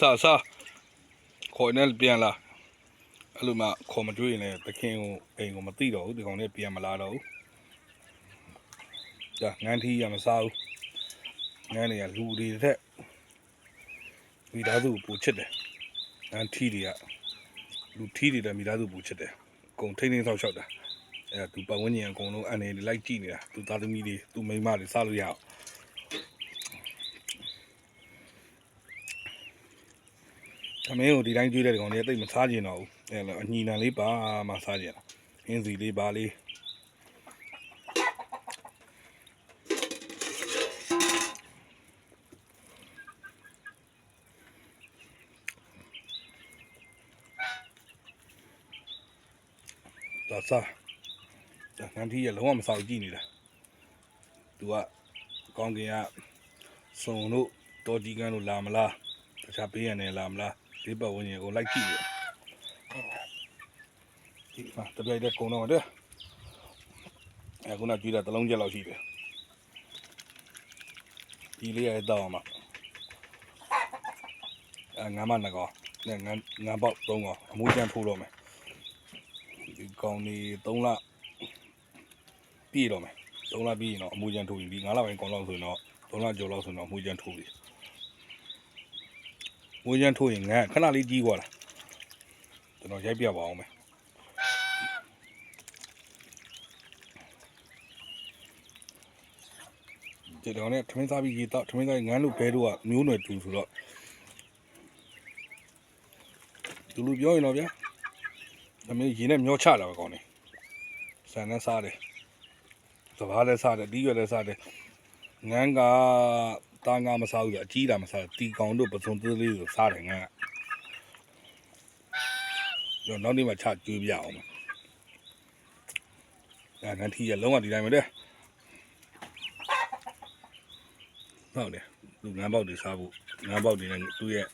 စားစားခေါ်နေပြန်လာအဲ့လိုမှခေါ်မတွေ့ရင်လည်းတခင်ကိုအိမ်ကိုမသိတော့ဘူးဒီကောင်လေးပြန်မလာတော့ဘူးကြာငန်းထီးရမစားဘူးငန်းတွေကလူတွေတဲ့မိသားစုကိုပူချစ်တယ်ငန်းထီးတွေကလူထီးတွေတဲ့မိသားစုပူချစ်တယ်အကုန်ထိန်းထိန်းဆောက်ရှောက်တာအဲ့ဒါသူပတ်ဝန်းကျင်အကုန်လုံးအနေနဲ့လိုက်ကြည့်နေတာသူသားသမီးတွေသူမိန်းမတွေစားလို့ရအောင် သမင်းကိုဒီတိုင်းကျွေးတဲ့ကောင်လေးတိတ်မစားကျင်တော့ဘူးအဲလိုအညီနံလေးပါမှစားကျင်တာအင်းစီလေးပါလေးဒါစားဒါငန်းထီးရလုံးဝမစားဘူးကြည့်နေတာသူကကောင်းကင်ကစုံတို့တော်ကြီးကန်းတို့လာမလားတခြားပေးရနေလာမလား ဒီပတ်ဝန်းကျင်ကိုလိုက်ကြည့်ရဒီမှာတပြိုင်တည်းကုံတော့တဲ့အခုနကြည့်တာတစ်လုံးချက်လောက်ရှိတယ်ဒီလေးရတော့မှာအဲငါမနကောင်နဲ့ငန်းငန်းပေါက်၃ကောင်အမူးချမ်းထိုးတော့မယ်ဒီကောင်ဒီ၃လပြည့်တော့မယ်၃လပြည့်ရင်တော့အမူးချမ်းထိုးရင်ဒီ၅လပိုင်းကောင်လောက်ဆိုရင်တော့၃လကျော်လောက်ဆိုရင်တော့အမူးချမ်းထိုးပြီ မွေးချမ်းထိုးရင်ငန်းခဏလေးကြီးသွားတာကျွန်တော်ရိုက်ပြပါအောင်မယ်ဒီတော့နဲ့ထမင်းစားပြီးရေတော့ထမင်းစားရင်ငန်းလို့ဘဲတို့ကမျိုးနွယ်တူဆိုတော့သူလူပြောရင်တော့ဗျာသမီးရေနဲ့မျောချတာပဲကောင်းနေဆန်နဲ့စားတယ်စဘာလည်းစားတယ်ဒီရွယ်လည်းစားတယ်ငန်းက တာငါမစားဘူးလေအကြီးတာမစားဘူးတီကောင်တို့ပစုံသေးလေးကိုစားတယ်ငန်းကကျွန်တော်နောက်နေ့မှချကျွေးပြအောင်မယ်အဲငန်းထီးရလုံးဝဒီတိုင်းပဲတဲ့ဟုတ်တယ်လူငန်းပေါက်တွေစားဖို့ငန်းပေါက်တွေနဲ့သူ့ရဲ့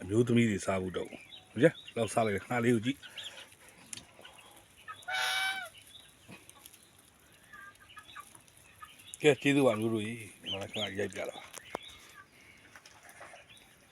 အမျိုးသမီးတွေစားဖို့တော့ဟုတ်ကြလောက်စားလိုက်ခါလေးကိုကြည့် ကဲကျေးဇူးပါမျိုးတို့ကြီးဒီမှာခဏရိုက်ပြလာပါ